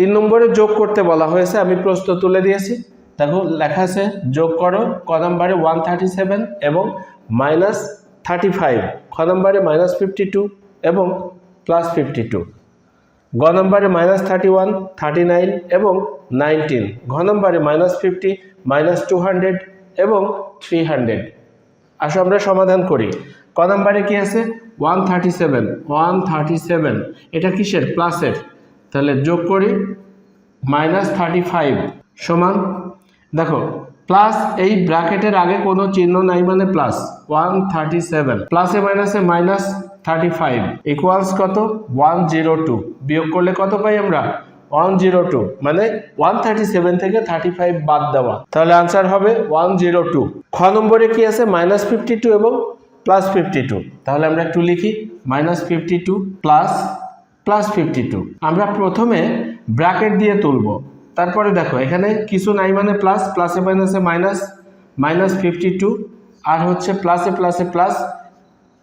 তিন নম্বরে যোগ করতে বলা হয়েছে, আমি প্রশ্ন তুলে দিয়েছি। দেখো, লেখা আছে, যোগ করো, ক নম্বরে ওয়ান থার্টি সেভেন এবং মাইনাস থার্টি ফাইভ খ নম্বরে মাইনাস ফিফটি টু এবং প্লাস ফিফটি টু গ নম্বরে minus thirty one thirty nine এবং নাইনটিন ঘ নম্বরে minus fifty minus two hundred এবং থ্রি হান্ড্রেড আসো, আমরা সমাধান করি। ক নম্বরে কি আছে? One thirty seven one thirty seven এটা কিসের? প্লাসের তাহলে যোগ করি মাইনাস থার্টি ফাইভ সমান, দেখো প্লাস এই ব্র্যাকেটের আগে কোনো চিহ্ন নাই মানে প্লাস ওয়ান থার্টি সেভেন প্লাসে মাইনাসে মাইনাস থার্টি ফাইভ ইকুয়ালস কত? ওয়ান জিরো টু বিয়োগ করলে কত পাই আমরা? ওয়ান জিরো টু মানে ওয়ান থার্টি সেভেন থেকে থার্টি ফাইভ বাদ দেওয়া। তাহলে আনসার হবে ওয়ান জিরো টু খ নম্বরে কি আছে? মাইনাস ফিফটি টু এবং প্লাস ফিফটি টু তাহলে আমরা একটু লিখি minus fifty two plus plus fifty two আমরা প্রথমে ব্র্যাকেট দিয়ে তুলব। তারপরে দেখো, এখানে কিছু নাই মানে প্লাস প্লাসে মাইনাসে মাইনাস মাইনাস ফিফটি টু আর হচ্ছে প্লাসে প্লাসে প্লাস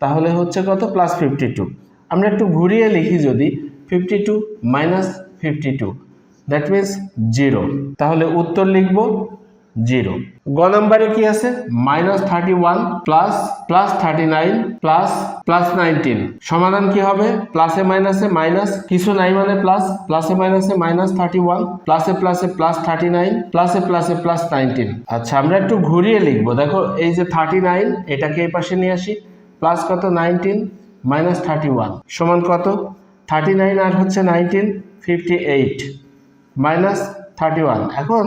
তাহলে হচ্ছে কত? প্লাস ফিফটি টু আমরা একটু ঘুরিয়ে লিখি যদি fifty two minus fifty two that means zero তাহলে উত্তর লিখব জিরো। গ নম্বরে কি আছে? Minus thirty one plus plus thirty nine, plus plus nineteen. সমাধান কি হবে? প্লাসে মাইনাসে মাইনাস, কিছু নাই মানে প্লাস। প্লাসে মাইনাসে মাইনাস থার্টি ওয়ান, প্লাসে প্লাসে প্লাস থার্টি নাইন, প্লাসে প্লাসে প্লাস নাইনটিন। আচ্ছা আমরা একটু ঘুরিয়ে লিখব। দেখো, এই যে থার্টি নাইন, এটাকে এই পাশে নিয়ে আসি। প্লাস কত? Nineteen, minus thirty one. সমান কত? থার্টি নাইন আর হচ্ছে nineteen, fifty eight, minus thirty one. এখন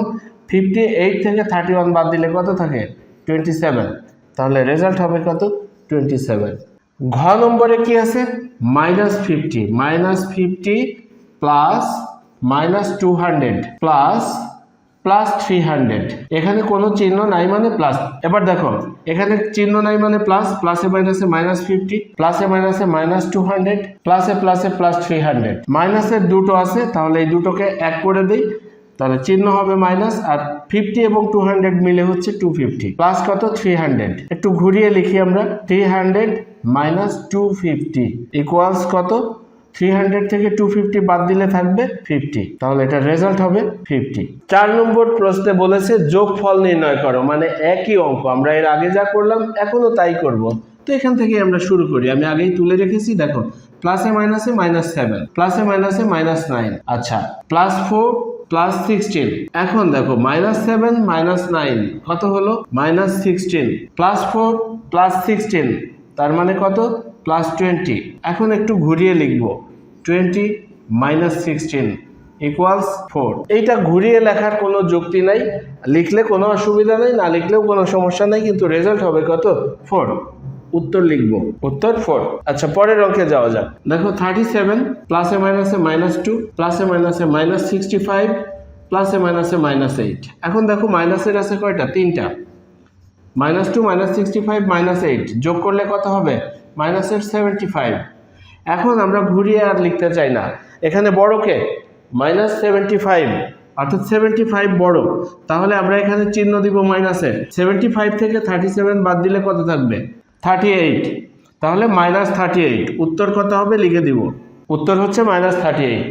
ফিফটি এইট থেকে থার্টি ওয়ান বাদ দিলে কত থাকে? টোয়েন্টি সেভেন তাহলে রেজাল্ট হবে কত? টোয়েন্টি সেভেন ঘ নম্বরে কি আছে? Minus fifty minus fifty plus minus two hundred plus plus three hundred এখানে কোনো চিহ্ন নাই মানে প্লাস এবার দেখো, এখানে চিহ্ন নাই মানে প্লাস প্লাসে মাইনাসে মাইনাস ফিফটি প্লাসে মাইনাসে মাইনাস টু হান্ড্রেড প্লাসে প্লাসে প্লাস থ্রি হান্ড্রেড মাইনাসের দুটো আছে, তাহলে এই দুটোকে এক করে দিই। তাহলে চিহ্ন হবে মাইনাস আর ফিফটি এবং টু হান্ড্রেড মিলে হচ্ছে টু ফিফটি প্লাস কত? থ্রি হান্ড্রেড একটু ঘুরিয়ে লিখি আমরা। Three hundred minus two fifty equals কত? থ্রি হান্ড্রেড থেকে টু ফিফটি বাদ দিলে থাকবে ফিফটি তাহলে এটা রেজাল্ট হবে ফিফটি চার নম্বর প্রশ্নে বলেছে, যোগফল নির্ণয় করো মানে একই অঙ্ক। আমরা এর আগে যা করলাম, এখনও তাই করব। তো এখান থেকে আমরা শুরু করি। আমি আগেই তুলে রেখেছি, দেখো। প্লাসে মাইনাসে মাইনাস সেভেন প্লাসে মাইনাসে মাইনাস নাইন আচ্ছা। প্লাস ফোর প্লাস সিক্সটিন এখন দেখো মাইনাস সেভেন মাইনাস নাইন কত হলো? Minus sixteen plus four plus sixteen তার মানে কত? প্লাস টোয়েন্টি এখন একটু ঘুরিয়ে লিখব। Twenty minus sixteen equals four এইটা ঘুরিয়ে লেখার কোনো যুক্তি নাই। লিখলে কোনো অসুবিধা নেই, না লিখলেও কোনো সমস্যা নেই, কিন্তু রেজাল্ট হবে কত? ফোর উত্তর লিখব। উত্তর ফোর আচ্ছা পরের অঙ্কে যাওয়া যাক। দেখো থার্টি সেভেন প্লাসে মাইনাসে মাইনাস টু প্লাসে মাইনাসে মাইনাস সিক্সটি ফাইভ প্লাসে মাইনাসে মাইনাস এইট এখন দেখো মাইনাসের আছে কয়টা? তিনটা। Minus two minus sixty five minus eight যোগ করলে কত হবে? মাইনাসের সেভেন্টি ফাইভ এখন আমরা ঘুরিয়ে আর লিখতে চাই না। এখানে বড়কে মাইনাস সেভেন্টি ফাইভ অর্থাৎ সেভেন্টি ফাইভ বড়। তাহলে আমরা এখানে চিহ্ন দিব মাইনাসের সেভেন্টি ফাইভ থেকে থার্টি সেভেন বাদ দিলে কত থাকবে? থার্টি এইট তাহলে মাইনাস থার্টি এইট উত্তর কত হবে? লিখে দিব। উত্তর হচ্ছে মাইনাস থার্টি এইট